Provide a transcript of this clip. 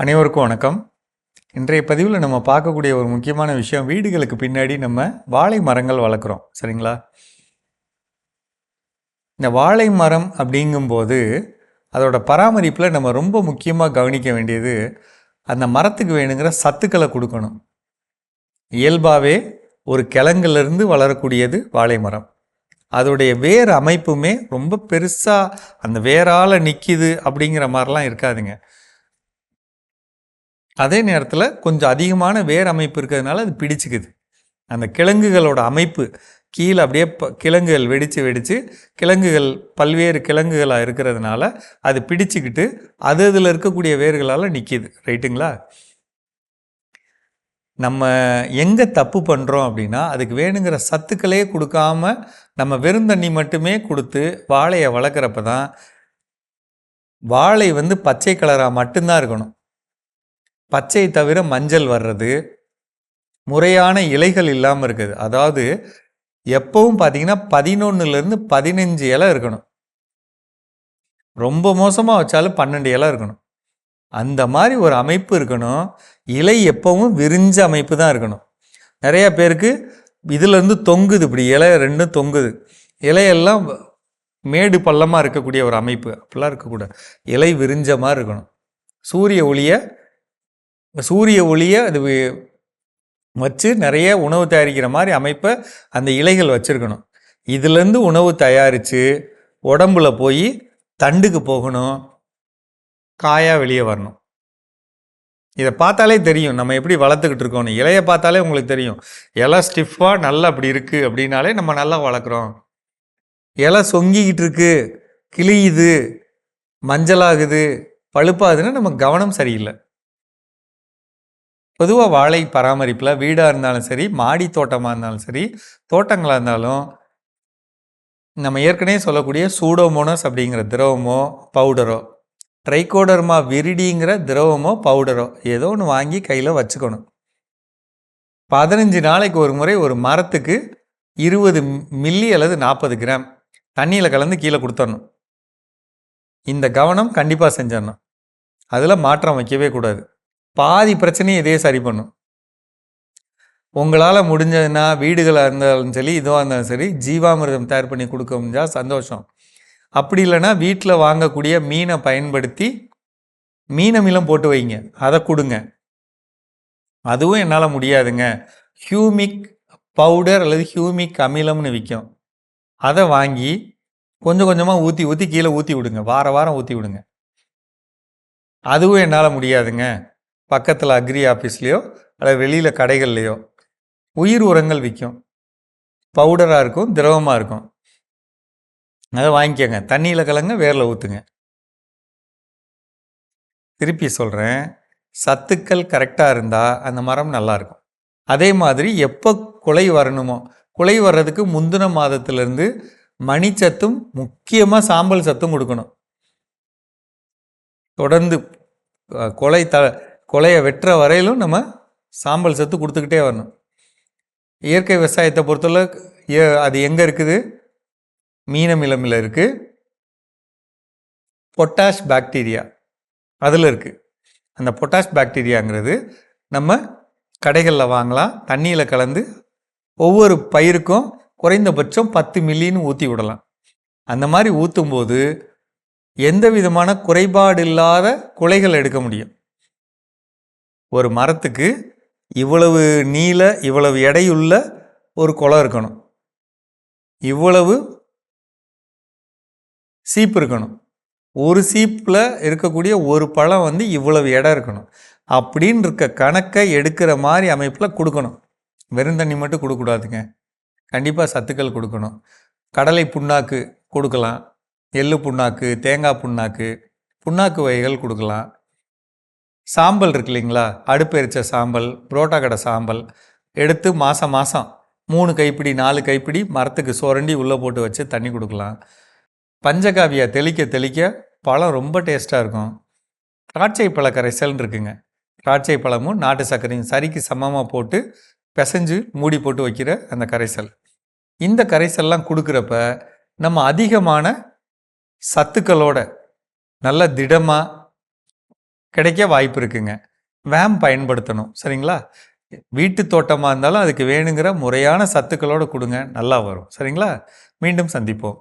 அனைவருக்கும் வணக்கம். இன்றைய பதிவில் நம்ம பார்க்கக்கூடிய ஒரு முக்கியமான விஷயம் வீடுகளுக்கு பின்னாடி நம்ம வாழை மரங்கள் வளர்க்குறோம். சரிங்களா? இந்த வாழை மரம் அப்படிங்கும்போது அதோட பராமரிப்பில் நம்ம ரொம்ப முக்கியமாக கவனிக்க வேண்டியது அந்த மரத்துக்கு வேணுங்கிற சத்துக்களை கொடுக்கணும். இயல்பாகவே ஒரு கிழங்குலேருந்து வளரக்கூடியது வாழை மரம். அதோடைய வேர் அமைப்புமே ரொம்ப பெருசாக அந்த வேரால் நிற்கிது அப்படிங்கிற மாதிரிலாம் இருக்காதுங்க. அதே நேரத்தில் கொஞ்சம் அதிகமான வேர் அமைப்பு இருக்கிறதுனால அது பிடிச்சிக்குது. அந்த கிழங்குகளோட அமைப்பு கீழே அப்படியே ப கிழங்குகள் வெடித்து வெடித்து கிழங்குகள் பல்வேறு கிழங்குகளாக இருக்கிறதுனால அது பிடிச்சிக்கிட்டு அது அதில் இருக்கக்கூடிய வேர்களால் நிற்கிது ரைட்டுங்களா? நம்ம எங்கே தப்பு பண்ணுறோம் அப்படின்னா அதுக்கு வேணுங்கிற சத்துக்களே கொடுக்காம நம்ம வெறும் தண்ணி மட்டுமே கொடுத்து வாழையை வளர்க்குறப்ப தான் வாழை வந்து பச்சை கலராக மட்டும்தான் இருக்கணும். பச்சை தவிர மஞ்சள் வர்றது முறையான இலைகள் இல்லாமல் இருக்குது. அதாவது எப்பவும் பார்த்தீங்கன்னா பதினொன்றுலேருந்து பதினஞ்சு இலை இருக்கணும். ரொம்ப மோசமாக வச்சாலும் பன்னெண்டு இலை இருக்கணும். அந்த மாதிரி ஒரு அமைப்பு இருக்கணும். இலை எப்பவும் விரிஞ்ச அமைப்பு தான் இருக்கணும். நிறைய பேருக்கு இதுலேருந்து தொங்குது இப்படி இலை ரெண்டும் தொங்குது. இலையெல்லாம் மேடு பள்ளமாக இருக்கக்கூடிய ஒரு அமைப்பு. அப்படிலாம் இருக்கக்கூடாது. இலை விரிஞ்ச மாதிரி இருக்கணும். சூரிய ஒளியை சூரிய ஒளியை அது வச்சு நிறைய உணவு தயாரிக்கிற மாதிரி அமைப்பை அந்த இலைகள் வச்சுருக்கணும். இதுலேருந்து உணவு தயாரித்து உடம்புல போய் தண்டுக்கு போகணும் காயாக வெளியே வரணும். இதை பார்த்தாலே தெரியும். நம்ம எப்படி வளர்த்துக்கிட்டு இருக்கோம்னு இலையை பார்த்தாலே உங்களுக்கு தெரியும். இலை ஸ்டிஃபாக நல்லா அப்படி இருக்குது அப்படின்னாலே நம்ம நல்லா வளர்க்குறோம். இலை சொங்கிக்கிட்டு இருக்கு கிளியுது மஞ்சளாகுது பழுப்பாகுதுன்னு நம்ம கவனம் சரியில்லை. பொதுவாக வாழை பராமரிப்பில் வீடாக இருந்தாலும் சரி மாடி தோட்டமாக இருந்தாலும் சரி தோட்டங்களாக இருந்தாலும் நம்ம ஏற்கனவே சொல்லக்கூடிய சூடோமோனஸ் அப்படிங்கிற திரவமோ பவுடரோ ட்ரைகோடர்மா விரிடிங்கிற திரவமோ பவுடரோ ஏதோ ஒன்று வாங்கி கையில் வச்சுக்கணும். பதினஞ்சு நாளைக்கு ஒரு முறை ஒரு மரத்துக்கு இருபது மில்லி அல்லது நாற்பது கிராம் தண்ணியில் கலந்து கீழே கொடுத்துடணும். இந்த கவனம் கண்டிப்பாக செஞ்சிடணும். அதில் மாற்றம் வைக்கவே கூடாது. பாதி பிரச்சனையும் இதே சரி பண்ணும். உங்களால் முடிஞ்சதுன்னா வீடுகளாக இருந்தாலும் சரி இதுவாக இருந்தாலும் சரி ஜீவாமிர்தம் தயார் பண்ணி கொடுக்க முடிஞ்சால் சந்தோஷம். அப்படி இல்லைன்னா வீட்டில் வாங்கக்கூடிய மீனை பயன்படுத்தி மீனமிலம் போட்டு வைங்க. அதை கொடுங்க. அதுவும் என்னால் முடியாதுங்க. ஹியூமிக் பவுடர் அல்லது ஹியூமிக் அமிலம்னு விற்கும் அதை வாங்கி கொஞ்சம் கொஞ்சமாக ஊற்றி ஊற்றி கீழே ஊற்றி விடுங்க. வார வாரம் ஊற்றி விடுங்க. அதுவும் என்னால் முடியாதுங்க. பக்கத்தில் அக்ரி ஆஃபீஸ்லேயோ அல்லது வெளியில் கடைகள்லையோ உயிர் உரங்கள் விற்கும் பவுடராக இருக்கும் திரவமாக இருக்கும். அதை வாங்கிக்கோங்க. தண்ணியில் கலங்க வேரில் ஊற்றுங்க திருப்பி சொல்கிறேன் சத்துக்கள் கரெக்டாக இருந்தால் அந்த மரம் நல்லாயிருக்கும் அதே மாதிரி எப்போ குலை வரணுமோ குலை வர்றதுக்கு முந்தின மாதத்துலேருந்து மணிச்சத்தும் முக்கியமாக சாம்பல் சத்தும் கொடுக்கணும். தொடர்ந்து குலை கொலை த கொலையை வெட்டுற வரையிலும் நம்ம சாம்பல் சத்து கொடுத்துக்கிட்டே வரணும். இயற்கை விவசாயத்தை பொறுத்தவரை ஏ- அது எங்கே இருக்குது? மீனமிலமில் இருக்குது பொட்டாஷ் பாக்டீரியா அதில் இருக்குது அந்த பொட்டாஷ் பாக்டீரியாங்கிறது நம்ம கடைகளில் வாங்கலாம் தண்ணியில் கலந்து ஒவ்வொரு பயிருக்கும் குறைந்தபட்சம் பத்து மில்லின்னு ஊற்றி விடலாம். அந்த மாதிரி ஊற்றும்போது எந்த விதமான குறைபாடு இல்லாத குலைகள் எடுக்க முடியும். ஒரு மரத்துக்கு இவ்வளவு நீள இவ்வளவு எடையுள்ள ஒரு குளம் இருக்கணும். இவ்வளவு சீப்பு இருக்கணும். ஒரு சீப்பில் இருக்கக்கூடிய ஒரு பழம் வந்து இவ்வளவு எடை இருக்கணும். அப்படின்னு இருக்க கணக்கை எடுக்கிற மாதிரி அமைப்பில் கொடுக்கணும். வெறும் தண்ணி மட்டும் கொடுக்கக்கூடாதுங்க. கண்டிப்பாக சத்துக்கள் கொடுக்கணும். கடலை புண்ணாக்கு கொடுக்கலாம். எள்ளு புண்ணாக்கு தேங்காய் புண்ணாக்கு புண்ணாக்கு வகைகள் கொடுக்கலாம். சாம்பல் இருக்கு இல்லைங்களா? அடுப்பு எரிச்ச சாம்பல் புரோட்டா கடை சாம்பல் எடுத்து மாதம் மாதம் மூணு கைப்பிடி நாலு கைப்பிடி மரத்துக்கு சுரண்டி உள்ளே போட்டு வச்சு தண்ணி கொடுக்கலாம். பஞ்சகாவியா தெளிக்க தெளிக்க பழம் ரொம்ப டேஸ்ட்டாக இருக்கும். திராட்சை பழ கரைசல்னு இருக்குங்க. திராட்சை பழமும் நாட்டு சர்க்கரையும் சரிக்கு சமமாக போட்டு பிசைஞ்சு மூடி போட்டு வைக்கிற அந்த கரைசல். இந்த கரைசல்லாம் கொடுக்குறப்ப நம்ம அதிகமான சத்துக்களோட நல்ல திடமாக கிடைக்க வாய்ப்பு இருக்குங்க. வேம் பயன்படுத்தணும் சரிங்களா? வீட்டு தோட்டமாக இருந்தாலும் அதுக்கு வேணுங்கிற முறையான சத்துக்களோடு கொடுங்க நல்லா வரும் சரிங்களா? மீண்டும் சந்திப்போம்.